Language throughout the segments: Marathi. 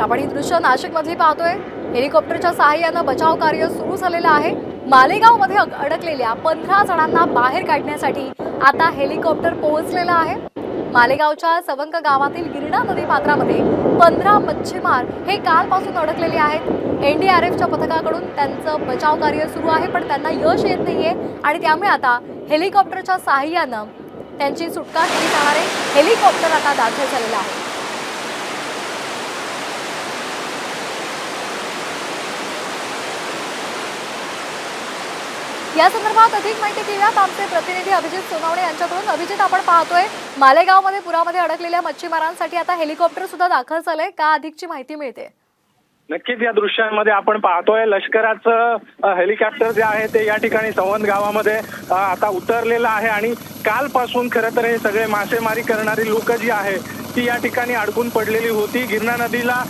आपण ही दृश्य नाशिक मधली पाहतोय. हेलिकॉप्टरच्या सहाय्यानं बचाव कार्य सुरू झालेलं आहे. मालेगावमध्ये अडकलेल्या पंधरा जणांना बाहेर काढण्यासाठी आता हेलिकॉप्टर पोहोचलेलं आहे. मालेगावच्या सवंग गावातील गिरणा नदी पात्रामध्ये पंधरा मच्छीमार हे कालपासून अडकलेले आहेत. एनडीआरएफच्या पथकाकडून त्यांचं बचाव कार्य सुरू आहे पण त्यांना यश येत नाहीये आणि त्यामुळे आता हेलिकॉप्टरच्या सहाय्यानं त्यांची सुटका केली जाणारे आहे. हेलिकॉप्टर आता दाखल झालेलं आहे. या संदर्भात अधिक माहिती घेऊयात. आमचे प्रतिनिधी अभिजित सोनावणे यांच्याकडून. अभिजित आपण पाहतोय मालेगावमध्ये पुरामध्ये अडकलेल्या मच्छीमारांसाठी आता हेलिकॉप्टर सुद्धा दाखल झालंय. का अधिकची माहिती मिळते? नक्कीच या दृश्यांमध्ये आपण पाहतोय लष्कराचं हेलिकॉप्टर जे आहे ते या ठिकाणी संवंत गावामध्ये आता उतरलेलं आहे आणि कालपासून खरं तर हे सगळे मासेमारी करणारी लोक जी आहे ती या ठिकाणी अडकून पडलेली होती. गिरणा नदीला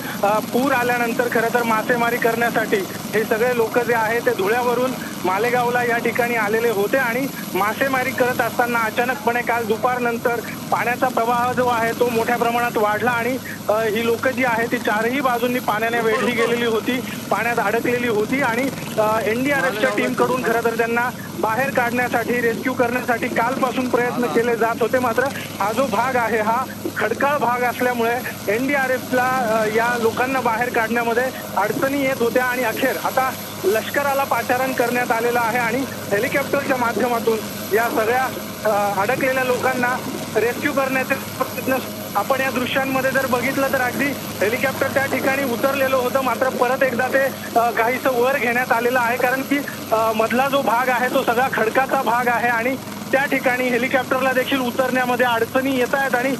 पूर आल्यानंतर खरं तर मासेमारी करण्यासाठी हे सगळे लोक जे आहे ते धुळ्यावरून मालेगावला या ठिकाणी आलेले होते आणि मासेमारी करत असताना अचानकपणे काल दुपारनंतर पाण्याचा प्रवाह जो आहे तो मोठ्या प्रमाणात वाढला आणि ही लोक जी आहे ती चारही बाजूंनी पाण्याने वेढली गेलेली होती पाण्यात अडकलेली होती आणि एनडीआरएफच्या टीमकडून खरं तर त्यांना बाहेर काढण्यासाठी रेस्क्यू करण्यासाठी कालपासून प्रयत्न केले जात होते. मात्र हा जो भाग आहे हा खडकाळ भाग असल्यामुळे एनडीआरएफला या लोकांना बाहेर काढण्यामध्ये अडचणी येत होत्या आणि अखेर आता लष्कराला पाचारण करण्यात आलेलं आहे आणि हेलिकॉप्टरच्या माध्यमातून या सगळ्या अडकलेल्या लोकांना रेस्क्यू करण्याचे प्रयत्न आपण या दृश्यांमध्ये जर बघितलं तर अगदी हेलिकॉप्टर त्या ठिकाणी उतरलेलं होतं. मात्र परत एकदा ते अ, काहीसं वर घेण्यात आलेलं आहे. कारण की मधला जो भाग आहे तो सगळा खडकाचा भाग आहे आणि त्या ठिकाणी हेलिकॉप्टरला देखील उतरण्यामध्ये अडचणी येत आहेत आणि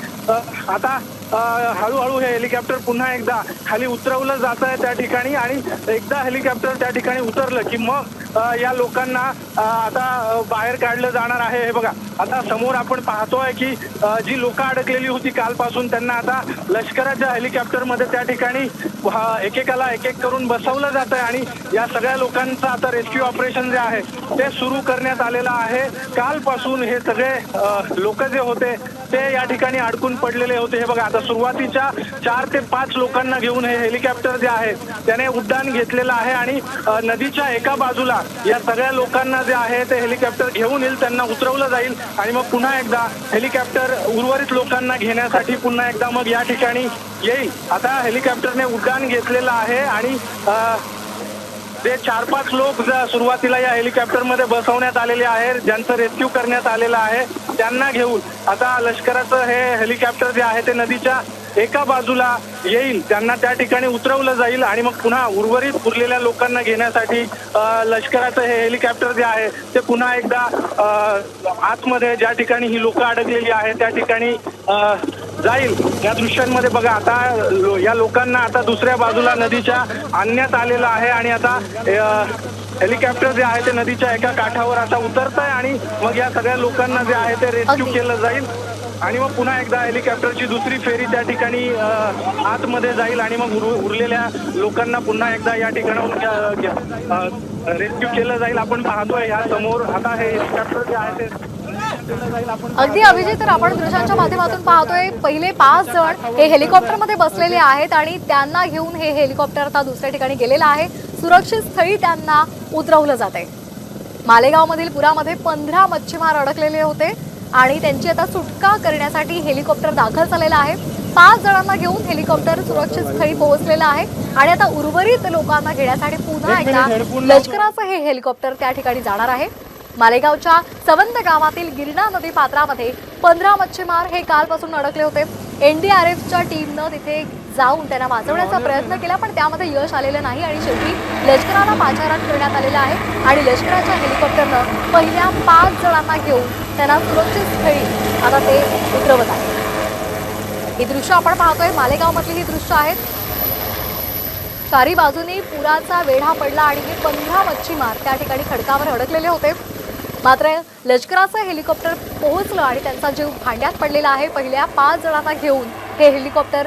आता हळूहळू हे हेलिकॉप्टर पुन्हा एकदा खाली उतरवलं जात आहे त्या ठिकाणी आणि एकदा हेलिकॉप्टर त्या ठिकाणी उतरलं की मग या लोकांना आता बाहेर काढलं जाणार आहे. हे बघा आता समोर आपण पाहतोय की जी लोक अडकलेली होती कालपासून त्यांना आता लष्कराच्या हेलिकॉप्टरमध्ये त्या ठिकाणी एकेकाला एक एक करून बसवलं जात आहे आणि या सगळ्या लोकांचं आता रेस्क्यू ऑपरेशन जे आहे ते सुरू करण्यात आलेलं आहे. कालपासून हे सगळे लोक जे होते ते या ठिकाणी अडकून पडलेले होते. हे बघा आता सुरुवातीच्या चार ते पाच लोकांना घेऊन हे हेलिकॉप्टर जे आहे त्याने उड्डाण घेतलेलं आहे आणि नदीच्या एका बाजूला या सगळ्या लोकांना जे आहे ते हेलिकॉप्टर घेऊन येईल त्यांना उतरवलं जाईल आणि मग पुन्हा एकदा हेलिकॉप्टर उर्वरित लोकांना घेण्यासाठी पुन्हा एकदा मग या ठिकाणी येईल. आता हेलिकॉप्टरने उड्डाण घेतलेलं आहे आणि जे ते चार पाच लोक सुरुवातीला या हेलिकॉप्टरमध्ये बसवण्यात आलेले आहेत ज्यांचं रेस्क्यू करण्यात आलेलं आहे त्यांना घेऊन आता लष्कराचं हे हेलिकॉप्टर जे आहे ते नदीच्या एका बाजूला येईल. त्यांना त्या ठिकाणी उतरवलं जाईल आणि मग पुन्हा उर्वरित उरलेल्या लोकांना घेण्यासाठी लष्कराचं हे हेलिकॉप्टर जे आहे ते पुन्हा एकदा आतमध्ये ज्या ठिकाणी ही लोक अडकलेली आहेत त्या ठिकाणी जाईल. या दृश्यांमध्ये बघा आता लो- या लोकांना आता दुसऱ्या बाजूला नदीच्या आणण्यात आलेलं आहे आणि आता हेलिकॉप्टर जे आहे ते नदीच्या एका काठावर आता उतरत आहे आणि मग या सगळ्या लोकांना जे आहे ते रेस्क्यू. केलं जाईल. आणि मग पुन्हा एकदा हेलिकॉप्टरची दुसरी फेरी त्या ठिकाणी आतमध्ये जाईल आणि मग उर- उरलेल्या लोकांना पुन्हा एकदा या ठिकाणाहून रेस्क्यू केलं जाईल. आपण पाहतोय ह्या समोर आता हे हेलिकॉप्टर जे आहे ते अगदी अभिजित तर आपण दृश्यांच्या माध्यमातून पाहतोय पहिले पाच जण हे हेलिकॉप्टरमध्ये बसलेले आहेत आणि त्यांना घेऊन हे हेलिकॉप्टर आता दुसऱ्या ठिकाणी गेलेलं आहे. सुरक्षित स्थळी त्यांना उतरवलं जात आहे मालेगावमधील पुरामध्ये पंधरा मच्छीमार अडकलेले होते आणि त्यांची आता सुटका करण्यासाठी हेलिकॉप्टर दाखल झालेलं आहे. पाच जणांना घेऊन हेलिकॉप्टर सुरक्षित स्थळी पोहोचलेलं आहे आणि आता उर्वरित लोकांना घेण्यासाठी पुन्हा एकदा लष्कराचं हे हेलिकॉप्टर त्या ठिकाणी जाणार आहे. मालेगावच्या सवंत गावातील गिरणा नदी पात्रामध्ये पंधरा मच्छीमार हे कालपासून अडकले होते. एनडीआरएफच्या टीमनं तिथे जाऊन त्यांना वाचवण्याचा प्रयत्न केला पण त्यामध्ये यश आलेलं नाही आणि शेवटी लष्कराला पाचारण करण्यात आलेलं आहे आणि लष्कराच्या हेलिकॉप्टरनं पहिल्या पाच जणांना घेऊन त्यांना सुरक्षित स्थळी आता ते उतरवत आहे ही दृश्य आपण पाहतोय. मालेगावमधली ही दृश्य आहेत चारी बाजूनी पुराचा वेढा पडला आणि हे पंधरा मच्छीमार त्या ठिकाणी खडकावर अडकलेले होते. मात्र लष्कराचं हेलिकॉप्टर पोहोचलं आणि त्यांचा जीव भांड्यात पडलेला आहे. पहिल्या पाच जणांना घेऊन हे हेलिकॉप्टर